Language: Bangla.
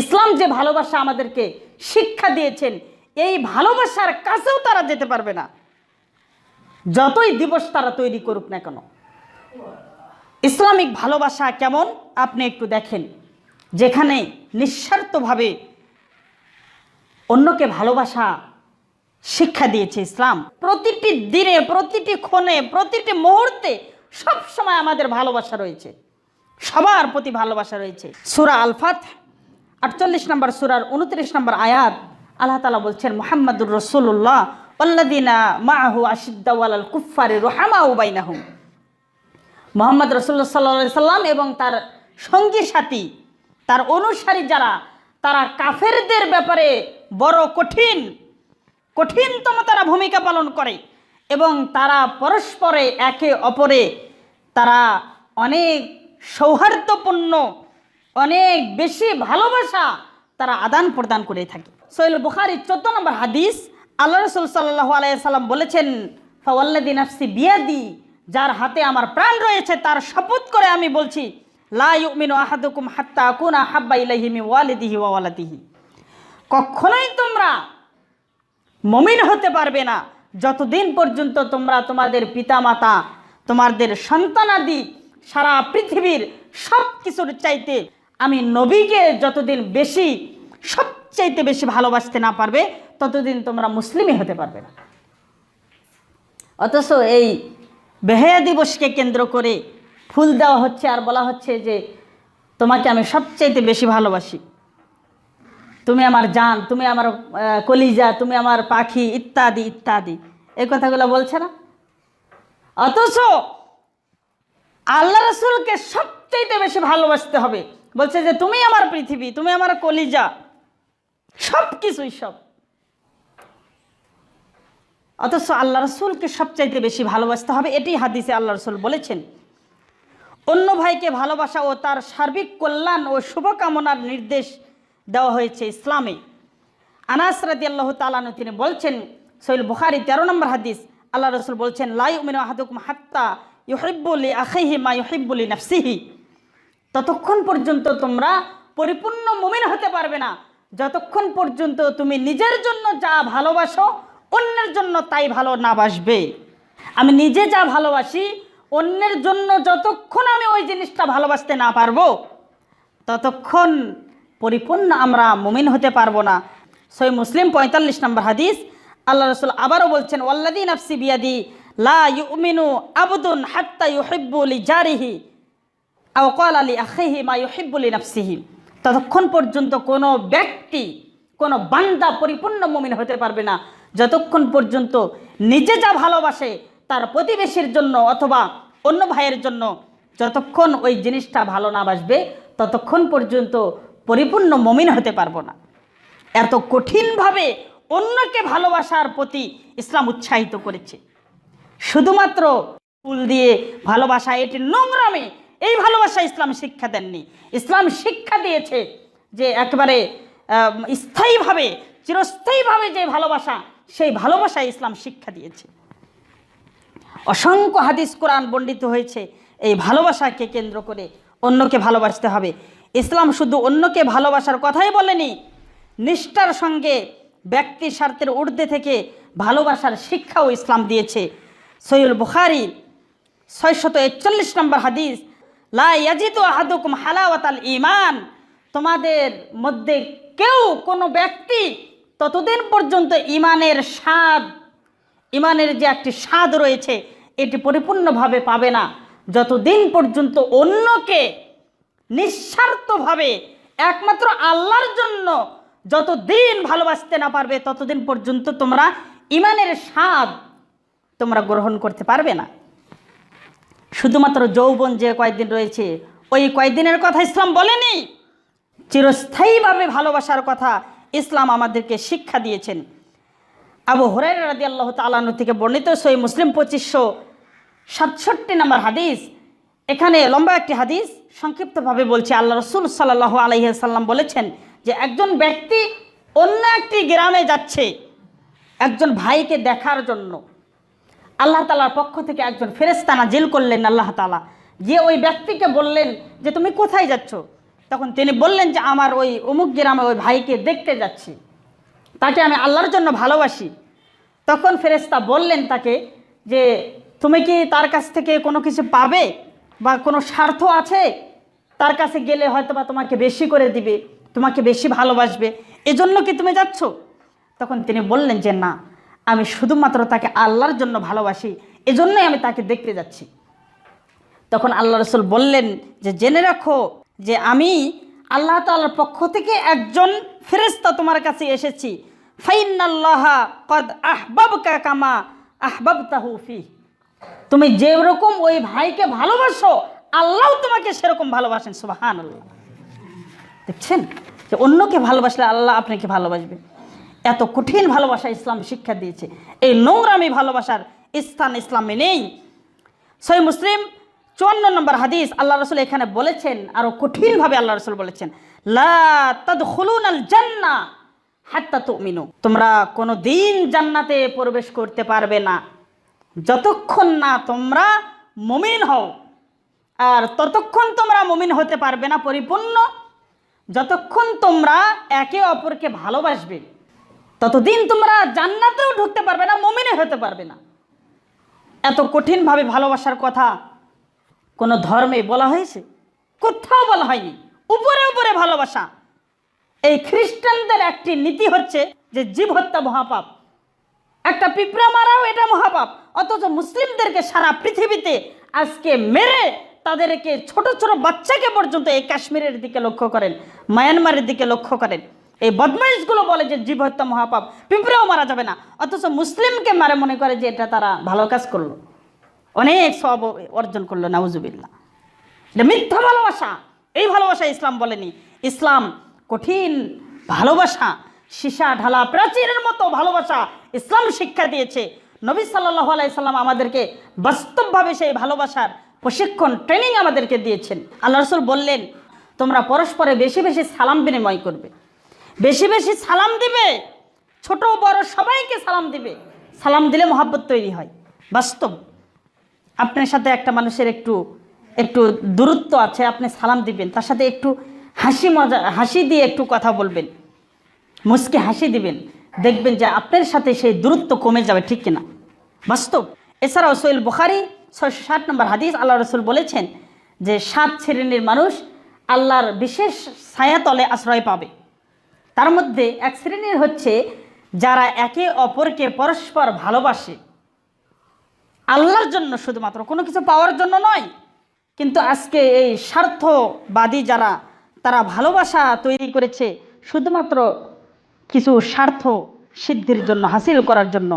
ইসলাম যে ভালোবাসা আমাদেরকে শিক্ষা দিয়েছেন, এই ভালোবাসার কাছেও তারা যেতে পারবে না। যতই দিবস তারা তৈরি করুক না কেন। ইসলামিক ভালোবাসা কেমন? আপনি একটু দেখেন। যেখানে নিঃস্বার্থভাবে অন্যকে ভালোবাসা শিক্ষা দিয়েছে ইসলাম, প্রতিটি দিনে, প্রতিটি ক্ষণে, প্রতিটি মুহূর্তে সব সময় আমাদের ভালোবাসা রয়েছে। সবার প্রতি ভালোবাসা রয়েছে। সুরা আলফাত আটচল্লিশ নম্বর সুরার উনত্রিশ নম্বর আয়াত, আল্লাহ তালা বলছেন, মোহাম্মদুর রসুল্লাহ আল্লাদিনা মাহু আশিদ্দাওয়াল কুফারে রোহামা উবাইনাহুম মোহাম্মদ রসুল্লাহ সাল্লা সাল্লাম এবং তার সঙ্গী সাথী, তার অনুসারী যারা, তারা কাফেরদের ব্যাপারে বড় কঠিন, কঠিনতম তারা ভূমিকা পালন করে এবং তারা পরস্পরে একে অপরে, তারা অনেক সৌহার্দ্যপূর্ণ অনেক বেশি ভালোবাসা তারা আদান প্রদান করে থাকে। সোহেল বুখারি চোদ্দ নম্বর হাদিস, আল্লাহ রসুল সাল্লাহ আলাইসাল্লাম বলেছেন ফাওয়াল্লাদিন আফসি বিয়াদি, যার হাতে আমার প্রাণ রয়েছে, তার শপথ করে আমি বলছি, লা ইউমিনু আহাদুকুম হাত্তা কুনা হাব্বা ইলাইহি ওয়ালিদিহি ওয়া ওয়ালাদিহি। কখনোই তোমরা মমিন হতে পারবে না। যতদিন পর্যন্ত তোমরা তোমাদের পিতামাতা, তোমাদের সন্তানাদি সারা পৃথিবীর সব কিছুর চাইতে আমি নবীকে যতদিন বেশি, সবচাইতে বেশি ভালোবাসতে না পারবে, ততদিন তোমরা মুসলিমই হতে পারবে না। অথচ এই বেহায়া দিবসকে কেন্দ্র করে ফুল দেওয়া হচ্ছে আর বলা হচ্ছে যে, তোমাকে আমি সবচাইতে বেশি ভালোবাসি। তুমি আমার জান, তুমি আমার কলিজা, তুমি আমার পাখি, ইত্যাদি ইত্যাদি। এই কথাগুলো বলছে না? অথচ আল্লাহ রসুলকে সবচাইতে বেশি ভালোবাসতে হবে। বলছে যে, তুমি আমার পৃথিবী, তুমি আমার কলিজা সব কিছুই সব। অথচ আল্লাহ রসুলকে সবচাইতে বেশি ভালোবাসতে হবে এটি হাদিসে আল্লাহ রসুল বলেছেন। অন্য ভাইকে ভালোবাসা ও তার সার্বিক কল্যাণ ও শুভকামনার নির্দেশ দেওয়া হয়েছে ইসলামে। আনাস রাদি আল্লাহ তালানু তিনি বলছেন সৈল বুখারি তেরো নম্বর হাদিস, আল্লাহ রসুল বলছেন লাই উমিন আহাদুকুম হাত্তা ইহিব্বুলি আখিহি মা ইহিব্বুলি নাফসিহি। ততক্ষণ পর্যন্ত তোমরা পরিপূর্ণ মুমিন হতে পারবে না। যতক্ষণ পর্যন্ত তুমি নিজের জন্য যা ভালোবাসো, অন্যের জন্য তাই ভালো না বাসবে। আমি নিজে যা ভালোবাসি, অন্যের জন্য যতক্ষণ আমি ওই জিনিসটা ভালোবাসতে না পারব, ততক্ষণ পরিপূর্ণ আমরা মুমিন হতে পারব না। সই মুসলিম পঁয়তাল্লিশ নম্বর হাদিস, আল্লাহ রসুল আবারও বলছেন ওয়াল্লাদি নাফসি বিয়াদি লা ইউমিনু আবদুন হাত্তা ইউহিব্বু লি জারিহি আও কল আলী আখিহি মা ইউহিব্বুলি নাফসিহি। ততক্ষণ পর্যন্ত কোনো ব্যক্তি, কোনো বান্দা পরিপূর্ণ মমিন হতে পারবে না। যতক্ষণ পর্যন্ত নিজে যা ভালোবাসে তার প্রতিবেশীর জন্য অথবা অন্য ভাইয়ের জন্য যতক্ষণ ওই জিনিসটা ভালো না বাসবে, ততক্ষণ পর্যন্ত পরিপূর্ণ মমিন হতে পারব না। এত কঠিনভাবে অন্যকে ভালোবাসার প্রতি ইসলাম উৎসাহিত করেছে। শুধুমাত্র ফুল দিয়ে ভালোবাসা, এটি নোংরামে এই ভালোবাসা ইসলাম শিক্ষা দেননি। ইসলাম শিক্ষা দিয়েছে যে একেবারে স্থায়ীভাবে, চিরস্থায়ীভাবে যে ভালোবাসা, সেই ভালোবাসা ইসলাম শিক্ষা দিয়েছে। অসংখ্য হাদিস কোরআন বর্ণিত হয়েছে। এই ভালোবাসাকে কেন্দ্র করে অন্যকে ভালোবাসতে হবে। ইসলাম শুধু অন্যকে ভালোবাসার কথাই বলেনি, নিষ্ঠার সঙ্গে ব্যক্তি স্বার্থের ঊর্ধ্বে থেকে ভালোবাসার শিক্ষাও ইসলাম দিয়েছে। সৈয়ুল বুখারি, ছয়শত একচল্লিশ নম্বর হাদিস লা ইয়াজিদু আহাদুকুম হালাওয়াতাল ইমান তোমাদের মধ্যে কেউ কোনো ব্যক্তি ততদিন পর্যন্ত ইমানের স্বাদ ইমানের যে একটি স্বাদ রয়েছে, এটি পরিপূর্ণভাবে পাবে না। যতদিন পর্যন্ত অন্যকে নিঃস্বার্থভাবে একমাত্র আল্লাহর জন্য যতদিন ভালোবাসতে না পারবে, ততদিন পর্যন্ত তোমরা ইমানের স্বাদ তোমরা গ্রহণ করতে পারবে না। শুধুমাত্র যৌবন যে কয়েকদিন রয়েছে, ওই কয়েকদিনের কথা ইসলাম বলেনি। চিরস্থায়ীভাবে ভালোবাসার কথা ইসলাম আমাদেরকে শিক্ষা দিয়েছেন। আবু হরাই রাদি আল্লাহ তালানু থেকে বর্ণিত সই মুসলিম পঁচিশশো সাতষট্টি নম্বর হাদিস। এখানে লম্বা একটি হাদিস সংক্ষিপ্তভাবে বলছে। আল্লাহ রসুল সাল্লাহ আলহিহাল্লাম বলেছেন যে, একজন ব্যক্তি অন্য একটি গ্রামে যাচ্ছে, একজন ভাইকে দেখার জন্য। আল্লাহ তালার পক্ষ থেকে একজন ফেরেস্তানা জেল করলেন আল্লাহ তালা যে ওই ব্যক্তিকে বললেন যে, তুমি কোথায় যাচ্ছ? তখন তিনি বললেন যে, আমার ওই অমুক গ্রামে ওই ভাইকে দেখতে যাচ্ছি। তাকে আমি আল্লাহর জন্য ভালোবাসি। তখন ফেরেস্তা বললেন তাকে যে, তুমি কি তার কাছ থেকে কোনো কিছু পাবে? বা কোনো স্বার্থ আছে? তার কাছে গেলে হয়তো বা তোমাকে বেশি করে দিবে, তোমাকে বেশি ভালোবাসবে। এজন্য কি তুমি যাচ্ছ? তখন তিনি বললেন যে, না। আমি শুধুমাত্র তাকে আল্লাহর জন্য ভালোবাসি, এজন্যই আমি তাকে দেখতে যাচ্ছি। তখন আল্লাহ রসুল বললেন যে, জেনে রাখো যে আমি আল্লাহ তাআলার পক্ষ থেকে একজন ফেরেস্তা তোমার কাছে এসেছি। ফাইনাল্লাহা কদ আহবাবকা কামা আহবাবতাহু ফি তুমি যেরকম ওই ভাইকে ভালোবাসো, আল্লাহ তোমাকে সেরকম ভালোবাসেন সুবাহান আল্লাহ দেখছেন? যে অন্যকে ভালোবাসলে আল্লাহ আপনাকে ভালোবাসবে। এত কঠিন ভালোবাসা ইসলাম শিক্ষা দিয়েছে। এই নোংরামি ভালোবাসার স্থান ইসলামে নেই। সই মুসলিম চুয়ান্ন নম্বর হাদিস আল্লাহ রসুল এখানে বলেছেন, আরও কঠিনভাবে আল্লাহ রসুল বলেছেন জান্না হাত্তা তুমিনু। তোমরা কোনো দিন জান্নাতে প্রবেশ করতে পারবে না। যতক্ষণ না তোমরা মুমিন হও, আর ততক্ষণ তোমরা মুমিন হতে পারবে না, পরিপূর্ণ। যতক্ষণ তোমরা একে অপরকে ভালোবাসবে ততদিন তোমরা জান্নাতেও ঢুকতে পারবে না মমিনে হতে পারবে না। এত কঠিনভাবে ভালোবাসার কথা কোনো ধর্মে বলা হয়েছে? কোথাও বলা হয়নি। উপরে উপরে ভালোবাসা। এই খ্রিস্টানদের একটি নীতি হচ্ছে যে জীব হত্যা মহাপাপ। একটা পিঁপড়া মারাও এটা মহাপাপ। অথচ মুসলিমদেরকে সারা পৃথিবীতে আজকে মেরে তাদেরকে ছোট ছোট বাচ্চাকে পর্যন্ত এই কাশ্মীরের দিকে লক্ষ্য করেন, মায়ানমারের দিকে লক্ষ্য করেন। এই বদমাইশগুলো বলে যে জীব হত্যা মহাপাপ, পিঁপড়েও মারা যাবে না। অথচ মুসলিমকে মারে মনে করে যে এটা তারা ভালো কাজ করল। অনেক সব অর্জন করল নাউজুবিল্লা এটা মিথ্যা ভালোবাসা। এই ভালোবাসা ইসলাম বলেনি। ইসলাম কঠিন ভালোবাসা, সীসা ঢালা প্রাচীরের মতো ভালোবাসা ইসলাম শিক্ষা দিয়েছে। নবী সাল্লাহ আলাইসাল্লাম আমাদেরকে বাস্তবভাবে সেই ভালোবাসার প্রশিক্ষণ ট্রেনিং আমাদেরকে দিয়েছেন। আল্লাহ রসুল বললেন, তোমরা পরস্পরে বেশি বেশি সালাম বিনিময় করবে। বেশি বেশি সালাম দিবে, ছোট বড় সবাইকে সালাম দিবে। সালাম দিলে মহাব্বত তৈরি হয়। বাস্তব। আপনার সাথে একটা মানুষের একটু একটু দূরত্ব আছে, আপনি সালাম দিবেন। তার সাথে একটু হাসি মজা, হাসি দিয়ে একটু কথা বলবেন। মুসকে হাসি দিবেন। দেখবেন যে আপনার সাথে সেই দূরত্ব কমে যাবে, ঠিক কিনা? বাস্তব। এছাড়াও সোহেল বুখারি ছয়শো ষাট নম্বর হাদিস আল্লাহ রসুল বলেছেন যে, সাত শ্রেণির মানুষ আল্লাহর বিশেষ ছায়াতলে আশ্রয় পাবে। তার মধ্যে এক শ্রেণির হচ্ছে যারা একে অপরকে পরস্পর ভালোবাসে। আল্লাহর জন্য শুধুমাত্র, কোনো কিছু পাওয়ার জন্য নয়, কিন্তু আজকে এই স্বার্থবাদী যারা, তারা ভালোবাসা তৈরি করেছে শুধুমাত্র কিছু স্বার্থ সিদ্ধির জন্য, হাসিল করার জন্য।